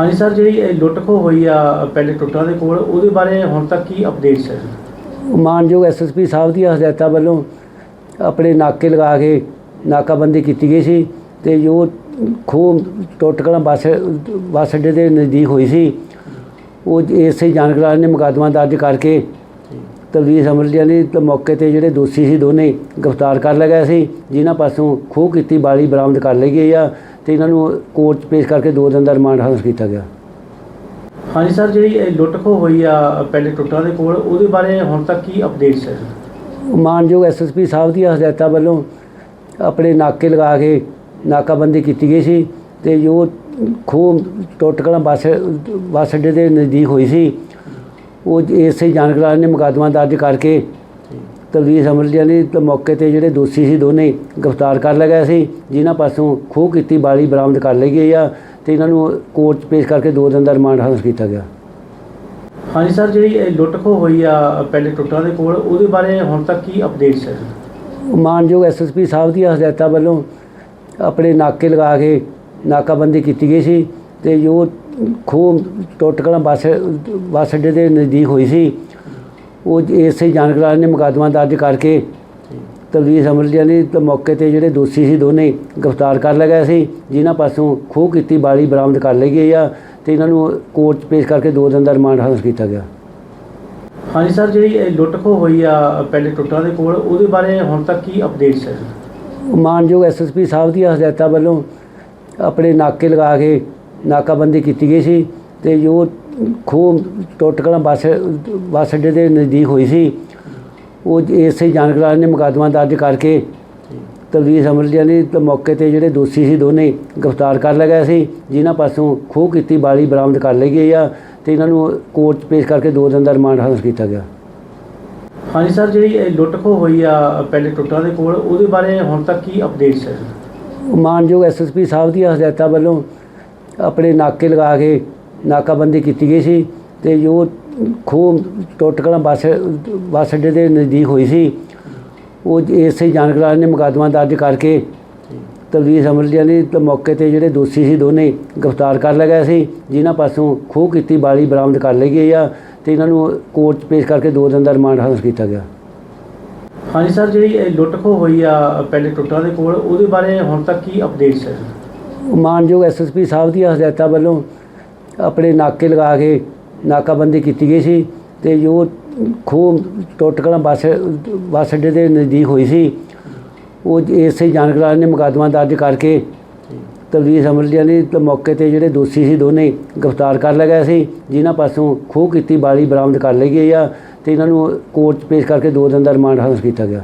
ਹਾਂਜੀ ਸਰ, ਜਿਹੜੀ ਇਹ ਲੁੱਟ ਖੋ ਹੋਈ ਆ ਪਹਿਲੇ ਟੁੱਟਾਂ ਦੇ ਕੋਲ, ਉਹਦੇ ਬਾਰੇ ਹੁਣ ਤੱਕ ਕੀ ਅਪਡੇਟਸ ਹੈ ਜੀ ਮਾਨਯੋਗ ਐਸਐਸਪੀ ਸਾਹਿਬ ਦੀਆਂ ਹਦਾਇਤਾਂ ਵੱਲੋਂ ਆਪਣੇ ਨਾਕੇ ਲਗਾ ਕੇ ਨਾਕਾਬੰਦੀ ਕੀਤੀ ਗਈ ਸੀ ਤੇ ਜੋ ਖੂਹ ਟੁੱਟ ਕਲਾਂ ਬੱਸ ਬੱਸ ਅੱਡੇ ਦੇ ਨਜ਼ਦੀਕ ਹੋਈ ਸੀ, ਉਹ ਇਸੇ ਜਾਣਕਾਰੀ ਨੇ ਮੁਕੱਦਮਾ ਦਰਜ ਕਰਕੇ ਤਵੀਜ਼ ਅਮਰਲੀ ਵਾਲੀ ਤੇ ਮੌਕੇ ਤੇ ਜਿਹੜੇ ਦੋਸ਼ੀ ਸੀ, ਦੋਨੇ ਗ੍ਰਿਫਤਾਰ ਕਰ ਲਿਆ ਗਿਆ ਸੀ, ਜਿਨ੍ਹਾਂ ਪਾਸੋਂ ਖੋਹ ਕੀਤੀ ਬਾਲੀ ਬਰਾਮਦ ਕਰ ਲਈ ਗਈ ਆ। ਤੇ ਇਹਨਾਂ ਨੂੰ ਕੋਰਟ 'ਚ ਪੇਸ਼ ਕਰਕੇ ਦੋ ਦਿਨ ਦਾ ਰਿਮਾਂਡ ਹਾਸਲ ਕੀਤਾ ਗਿਆ। ਹਾਂਜੀ ਸਰ ਜਿਹੜੀ ਇਹ ਲੁੱਟ ਖੋ ਹੋਈ ਆ ਪਹਿਲੇ ਟੁੱਟਾਂ ਦੇ ਕੋਲ ਉਹਦੇ ਬਾਰੇ ਹੁਣ ਤੱਕ ਕੀ ਅਪਡੇਟਸ ਹੈ? ਮਾਨਯੋਗ ਐਸਐਸਪੀ ਸਾਹਿਬ ਦੀਆਂ ਹਦਾਇਤਾਂ ਵੱਲੋਂ ਆਪਣੇ ਨਾਕੇ ਲਗਾ ਕੇ ਨਾਕਾਬੰਦੀ ਕੀਤੀ ਗਈ ਸੀ ਤੇ ਜੋ ਖੂਹ ਟੁੱਟ ਕਲਾਂ ਬੱਸ ਬੱਸ ਅੱਡੇ ਦੇ ਨਜ਼ਦੀਕ ਹੋਈ ਸੀ ਉਹ ਇਸੇ ਜਾਣਕਾਰੀ ਨੇ ਮੁਕੱਦਮਾ ਦਰਜ ਕਰਕੇ ਤਵੀਜ਼ ਅਮਰਲੀ ਵਾਲੀ ਤੇ ਮੌਕੇ ਤੇ ਜਿਹੜੇ ਦੋਸ਼ੀ ਸੀ ਦੋਨੇ ਗ੍ਰਿਫਤਾਰ ਕਰ ਲਿਆ ਗਿਆ ਸੀ। ਜਿਨ੍ਹਾਂ ਪਾਸੋਂ ਖੋਹ ਕੀਤੀ ਬਾਲੀ ਬਰਾਮਦ ਕਰ ਲਈ ਗਈ ਆ ਤੇ ਇਹਨਾਂ ਨੂੰ ਕੋਰਟ 'ਚ ਪੇਸ਼ ਕਰਕੇ ਦੋ ਦਿਨ ਦਾ ਰਿਮਾਂਡ ਹਾਸਲ ਕੀਤਾ ਗਿਆ। ਹਾਂਜੀ ਸਰ ਜਿਹੜੀ ਇਹ ਲੁੱਟ ਖੋ ਹੋਈ ਆ ਪਹਿਲੇ ਟੁੱਟਾਂ ਦੇ ਕੋਲ ਉਹਦੇ ਬਾਰੇ ਹੁਣ ਤੱਕ ਕੀ ਅਪਡੇਟਸ ਹੈ ਮਾਨਯੋਗ ਐਸਐਸਪੀ ਸਾਹਿਬ ਦੀਆਂ ਹਦਾਇਤਾਂ ਵੱਲੋਂ ਆਪਣੇ ਨਾਕੇ ਲਗਾ ਕੇ ਨਾਕਾਬੰਦੀ ਕੀਤੀ ਗਈ ਸੀ ਤੇ ਜੋ ਖੂਹ ਟੁੱਟ ਕਲਾਂ ਬੱਸ ਬੱਸ ਅੱਡੇ ਦੇ ਨਜ਼ਦੀਕ ਹੋਈ ਸੀ ਉਹ ਇਸੇ ਜਾਣਕਾਰੀ ਨੇ ਮੁਕੱਦਮਾ ਦਰਜ ਕਰਕੇ ਤਵੀਜ਼ ਅਮਰਲੀ ਵਾਲੀ ਤੇ ਮੌਕੇ ਤੇ ਜਿਹੜੇ ਦੋਸ਼ੀ ਸੀ ਦੋਨੇ ਗ੍ਰਿਫਤਾਰ ਕਰ ਲਿਆ ਗਿਆ ਸੀ। ਜਿਨ੍ਹਾਂ ਪਾਸੋਂ ਖੋਹ ਕੀਤੀ ਬਾਲੀ ਬਰਾਮਦ ਕਰ ਲਈ ਗਈ ਆ ਤੇ ਇਹਨਾਂ ਨੂੰ ਕੋਰਟ 'ਚ ਪੇਸ਼ ਕਰਕੇ ਦੋ ਦਿਨ ਦਾ ਰਿਮਾਂਡ ਹਾਸਲ ਕੀਤਾ ਗਿਆ। ਹਾਂਜੀ ਸਰ ਜਿਹੜੀ ਇਹ ਲੁੱਟ ਖੋ ਹੋਈ ਆ ਪਹਿਲੇ ਟੁੱਟਾਂ ਦੇ ਕੋਲ ਉਹਦੇ ਬਾਰੇ ਹੁਣ ਤੱਕ ਕੀ ਅਪਡੇਟਸ ਹੈ ਮਾਨਯੋਗ ਐਸਐਸਪੀ ਸਾਹਿਬ ਦੀਆਂ ਹਦਾਇਤਾਂ ਵੱਲੋਂ ਆਪਣੇ ਨਾਕੇ ਲਗਾ ਕੇ ਨਾਕਾਬੰਦੀ ਕੀਤੀ ਗਈ ਸੀ ਤੇ ਜੋ ਖੂਹ ਟੁੱਟ ਕਲਾਂ ਬੱਸ ਬੱਸ ਅੱਡੇ ਦੇ ਨਜ਼ਦੀਕ ਹੋਈ ਸੀ। ਉਹ ਇਸੇ ਜਾਣਕਾਰੀ ਨੇ ਮੁਕੱਦਮਾ ਦਰਜ ਕਰਕੇ ਤਵੀਜ਼ ਅਮਰਲੀ ਵਾਲੀ ਤੇ ਮੌਕੇ ਤੇ ਜਿਹੜੇ ਦੋਸ਼ੀ ਸੀ ਦੋਨੇ ਗ੍ਰਿਫਤਾਰ ਕਰ ਲਿਆ ਗਿਆ ਸੀ। ਜਿਨ੍ਹਾਂ ਪਾਸੋਂ ਖੋਹ ਕੀਤੀ ਬਾਲੀ ਬਰਾਮਦ ਕਰ ਲਈ ਗਈ ਆ ਤੇ ਇਹਨਾਂ ਨੂੰ ਕੋਰਟ 'ਚ ਪੇਸ਼ ਕਰਕੇ ਦੋ ਦਿਨ ਦਾ ਰਿਮਾਂਡ ਹਾਸਲ ਕੀਤਾ ਗਿਆ। ਹਾਂਜੀ ਸਰ ਜਿਹੜੀ ਲੁੱਟ ਖੋ ਹੋਈ ਆ ਪਹਿਲੇ ਟੁੱਟਾਂ ਦੇ ਕੋਲ ਉਹਦੇ ਬਾਰੇ ਹੁਣ ਤੱਕ ਕੀ ਅਪਡੇਟਸ ਹੈ ਮਾਨਯੋਗ ਐਸਐਸਪੀ ਸਾਹਿਬ ਦੀਆਂ ਹਦਾਇਤਾਂ ਵੱਲੋਂ ਆਪਣੇ ਨਾਕੇ ਲਗਾ ਕੇ ਨਾਕਾਬੰਦੀ ਕੀਤੀ ਗਈ ਸੀ ਤੇ ਜੋ ਖੂਹ ਟੁੱਟ ਕਲਾਂ ਬੱਸ ਬੱਸ ਅੱਡੇ ਦੇ ਨਜ਼ਦੀਕ ਹੋਈ ਸੀ ਉਹ ਇਸੇ ਜਾਣਕਾਰੀ ਨੇ ਮੁਕੱਦਮਾ ਦਰਜ ਕਰਕੇ ਤਵੀਜ਼ ਅਮਰਲੀ ਵਾਲੀ ਤੇ ਮੌਕੇ ਤੇ ਜਿਹੜੇ ਦੋਸ਼ੀ ਸੀ ਦੋਨੇ ਗ੍ਰਿਫਤਾਰ ਕਰ ਲਿਆ ਗਿਆ ਸੀ ਜਿਨ੍ਹਾਂ ਪਾਸੋਂ ਖੋਹ ਕੀਤੀ ਬਾਲੀ ਬਰਾਮਦ ਕਰ ਲਈ ਗਈ ਆ ਤੇ ਇਹਨਾਂ ਨੂੰ ਕੋਰਟ 'ਚ ਪੇਸ਼ ਕਰਕੇ ਦੋ ਦਿਨ ਦਾ ਰਿਮਾਂਡ ਹਾਸਲ ਕੀਤਾ ਗਿਆ। ਹਾਂਜੀ ਸਰ ਜਿਹੜੀ ਲੁੱਟ ਖੋ ਹੋਈ ਆ ਪਹਿਲੇ ਟੁੱਟਾਂ ਦੇ ਕੋਲ ਉਹਦੇ ਬਾਰੇ ਹੁਣ ਤੱਕ ਕੀ ਅਪਡੇਟਸ ਹੈ? ਮਾਨਯੋਗ ਐਸਐਸਪੀ ਸਾਹਿਬ ਦੀਆਂ ਹਦਾਇਤਾਂ ਵੱਲੋਂ ਆਪਣੇ ਨਾਕੇ ਲਗਾ ਕੇ ਨਾਕਾਬੰਦੀ ਕੀਤੀ ਗਈ ਸੀ ਤੇ ਜੋ ਖੂਹ ਟੋਟਕਲਾਂ ਬੱਸ ਬੱਸ ਅੱਡੇ ਦੇ ਨਜ਼ਦੀਕ ਹੋਈ ਸੀ, ਉਹ ਇਸੇ ਜਾਣਕਾਰੀ ਨੇ ਮੁਕੱਦਮਾ ਦਰਜ ਕਰਕੇ ਤਵੀਜ਼ ਅਮਰਲੀ ਵਾਲੀ ਤੇ ਮੌਕੇ ਤੇ ਜਿਹੜੇ ਦੋਸ਼ੀ ਸੀ ਦੋਨੇ ਗ੍ਰਿਫਤਾਰ ਕਰ ਲਿਆ ਗਿਆ ਸੀ, ਜਿਨ੍ਹਾਂ ਪਾਸੋਂ ਖੋਹ ਕੀਤੀ ਬਾਲੀ ਬਰਾਮਦ ਕਰ ਲਈ ਗਈ ਆ ਤੇ ਇਹਨਾਂ ਨੂੰ ਕੋਰਟ 'ਚ ਪੇਸ਼ ਕਰਕੇ ਦੋ ਦਿਨ ਦਾ ਰਿਮਾਂਡ ਹਾਸਲ ਕੀਤਾ ਗਿਆ।